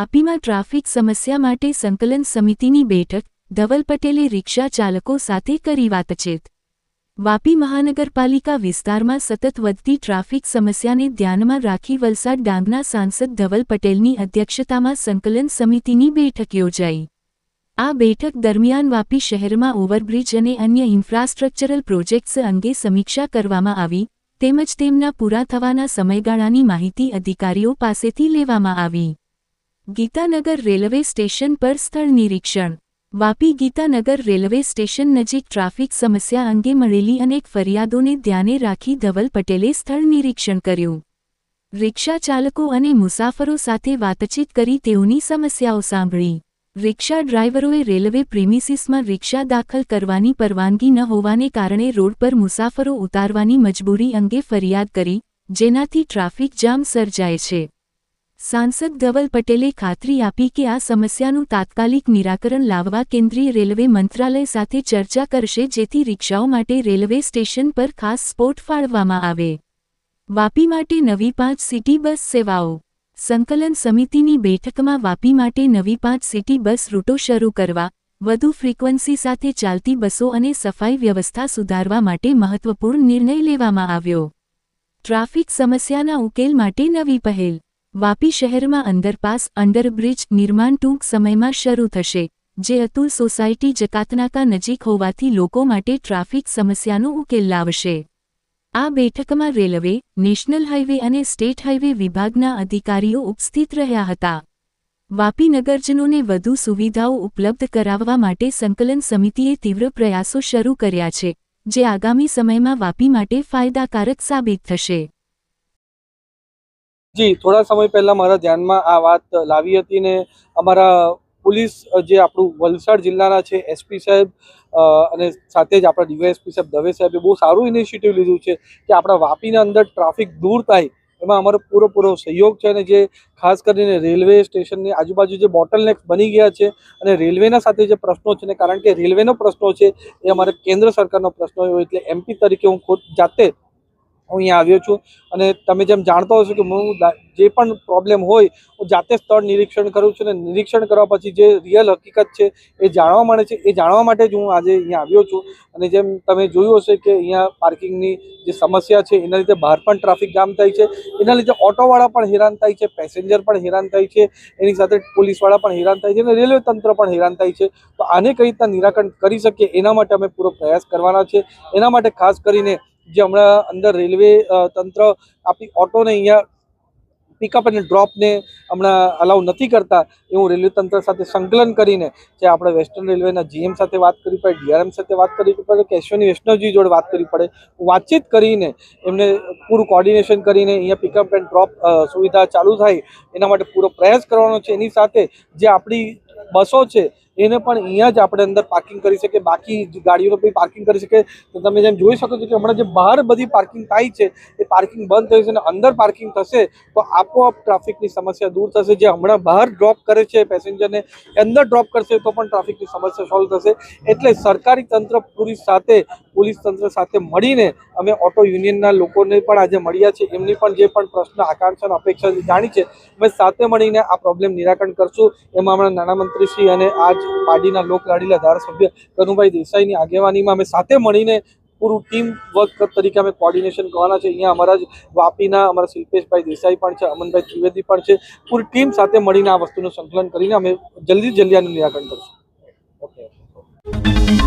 વાપીમાં traffic સમસ્યા માટે સંકલન સમિતિની બેઠક, ધવલ પટેલે રિક્ષા ચાલકો સાથે કરી વાતચીત. વાપી મહાનગરપાલિકા વિસ્તારમાં સતત વધતી ટ્રાફિક સમસ્યાને ધ્યાનમાં રાખી વલસાડ ડાંગના સાંસદ ધવલ પટેલની અધ્યક્ષતામાં સંકલન સમિતિની બેઠક યોજાઈ. આ બેઠક દરમિયાન વાપી શહેરમાં ઓવરબ્રિજ અને અન્ય ઇન્ફ્રાસ્ટ્રક્ચરલ પ્રોજેક્ટ્સ અંગે સમીક્ષા કરવામાં આવી, તેમજ તેમના પૂરા થવાના સમયગાળાની માહિતી અધિકારીઓ પાસેથી લેવામાં આવી. ગીતાનગર રેલવે સ્ટેશન પર સ્થળ નિરીક્ષણ. વાપી ગીતાનગર રેલવે સ્ટેશન નજીક ટ્રાફિક સમસ્યા અંગે મળેલી અનેક ફરિયાદોને ધ્યાને રાખી ધવલ પટેલે સ્થળ નિરીક્ષણ કર્યું. રિક્ષા ચાલકો અને મુસાફરો સાથે વાતચીત કરી તેઓની સમસ્યાઓ સાંભળી. રિક્ષા ડ્રાઈવરોએ રેલવે પ્રિમિસિસમાં રિક્ષા દાખલ કરવાની પરવાનગી ન હોવાને કારણે રોડ પર મુસાફરો ઉતારવાની મજબૂરી અંગે ફરિયાદ કરી, જેનાથી ટ્રાફિક જામ સર્જાય છે. સાંસદ ધવલ પટેલે ખાતરી આપી કે આ સમસ્યાનું તાત્કાલિક નિરાકરણ લાવવા કેન્દ્રીય રેલવે મંત્રાલય સાથે ચર્ચા કરશે જેથી રિક્ષાઓ માટે રેલવે સ્ટેશન પર ખાસ સ્પોટ ફાળવવામાં આવે. વાપી માટે નવી પાંચ સિટી બસ સેવાઓ. સંકલન સમિતિની બેઠકમાં વાપી માટે નવી પાંચ સિટી બસ રૂટો શરૂ કરવા, વધુ ફ્રીક્વન્સી સાથે ચાલતી બસો અને સફાઈ વ્યવસ્થા સુધારવા માટે મહત્વપૂર્ણ નિર્ણય લેવામાં આવ્યો. ટ્રાફિક સમસ્યાના ઉકેલ માટે નવી પહેલ. વાપી શહેરમાં અંડરપાસ અંડરબ્રિજ નિર્માણ ટૂંક સમયમાં શરૂ થશે, જે અતુલ સોસાયટી જકાતનાકા નજીક હોવાથી લોકો માટે ટ્રાફિક સમસ્યાનો ઉકેલ લાવશે. આ બેઠકમાં રેલવે, નેશનલ હાઇવે અને સ્ટેટ હાઇવે વિભાગના અધિકારીઓ ઉપસ્થિત રહ્યા હતા. વાપી નગરજનોને વધુ સુવિધાઓ ઉપલબ્ધ કરાવવા માટે સંકલન સમિતિએ તીવ્ર પ્રયાસો શરૂ કર્યા છે, જે આગામી સમયમાં વાપી માટે ફાયદાકારક સાબિત થશે. જી, થોડા સમય પહેલા મારા ધ્યાનમાં આ વાત લાવી હતી ને અમારા પોલીસ જે આપણું વલસાડ જિલ્લાના છે, એસપી સાહેબ અને સાથે જ આપણા ડીવાયએસપી સાહેબ, દવે સાહેબે બહુ સારું ઇનિશિયેટિવ લીધું છે કે આપણા વાપીના અંદર ટ્રાફિક દૂર થાય, એમાં અમારો પૂરેપૂરો સહયોગ છે અને જે ખાસ કરીને રેલવે સ્ટેશનની આજુબાજુ જે બોટલનેક બની ગયા છે અને રેલવેના સાથે જે પ્રશ્નો છે ને, કારણ કે રેલવેનો પ્રશ્નો છે એ અમારે કેન્દ્ર સરકારનો પ્રશ્ન હોય એટલે એમપી તરીકે હું ખુદ જાતે હું અહીંયા આવ્યો છું અને તમે જેમ જાણતા હશો કે હું જે પણ પ્રોબ્લેમ હોય, હું જાતે સ્થળ નિરીક્ષણ કરું છું અને નિરીક્ષણ કરવા પછી જે રિયલ હકીકત છે એ જાણવા મળે છે. એ જાણવા માટે જ હું આજે અહીંયા આવ્યો છું અને જેમ તમે જોયું હશે કે અહીંયા પાર્કિંગની જે સમસ્યા છે, એના લીધે બહાર પણ ટ્રાફિક જામ થાય છે. એના લીધે ઓટોવાળા પણ હેરાન થાય છે પેસેન્જર પણ હેરાન થાય છે, એની સાથે પોલીસવાળા પણ હેરાન થાય છે અને રેલવે તંત્ર પણ હેરાન થાય છે. તો આને કઈ રીતના નિરાકરણ કરી શકીએ, એના માટે અમે પૂરો પ્રયાસ કરવાના છે. એના માટે ખાસ કરીને જે હમણાં અંદર રેલવે તંત્ર આપણી ઓટોને અહીંયા પિકઅપ અને ડ્રોપને હમણાં અલાઉ નથી કરતા. એ હું રેલવે તંત્ર સાથે સંકલન કરીને જે આપણે વેસ્ટર્ન રેલવેના જીએમ સાથે વાત કરવી પડે ડીઆરએમ સાથે વાત કરવી પડે, કે અશ્વની વૈષ્ણવજી જોડે વાત કરવી પડે વાતચીત કરીને એમને પૂરું કોર્ડિનેશન કરીને અહીંયા પિકઅપ એન્ડ ડ્રોપ સુવિધા ચાલુ થાય. એના માટે પૂરો પ્રયાસ કરવાનો છે. એની સાથે જે આપણી બસો છે એને પણ અહીંયા જ આપણે અંદર પાર્કિંગ કરી શકીએ. બાકી ગાડીઓ બી પાર્કિંગ કરી શકે તો તમે જેમ જોઈ શકો છો કે હમણાં જે બહાર બધી પાર્કિંગ થાય છે, એ પાર્કિંગ બંધ થઈ છે અને અંદર પાર્કિંગ થશે, તો આપોઆપ ટ્રાફિકની સમસ્યા દૂર થશે. જે હમણાં બહાર ડ્રોપ કરે છે પેસેન્જરને અંદર ડ્રોપ કરશે તો પણ ટ્રાફિકની સમસ્યા સોલ્વ થશે. એટલે સરકારી તંત્ર પૂરી સાથે પોલીસ તંત્ર સાથે મળીને અમે ઓટો યુનિયનના લોકોને પણ આજે મળ્યા છે એમની પણ જે પણ પ્રશ્ન, આકાંક્ષા અપેક્ષા જાણી છે, અમે સાથે મળીને આ પ્રોબ્લેમ નિરાકરણ કરશું. એમાં હમણાં નાણામંત્રી શ્રી અને આજ પાર્ટીના લોકલાડીલા ધારાસભ્ય કનુભાઈ દેસાઈની આગેવાનીમાં અમે સાથે મળીને પૂરું ટીમ વર્ક તરીકે અમે કોર્ડિનેશન કરવાના છે. અહીંયા અમારા જ વાપીના અમારા શિલ્પેશભાઈ દેસાઈ પણ છે, અમનભાઈ ત્રિવેદી પણ છે. પૂરી ટીમ સાથે મળીને આ વસ્તુનું સંકલન કરીને અમે જલ્દી જલ્દી આનું નિરાકરણ કરશું. ઓકે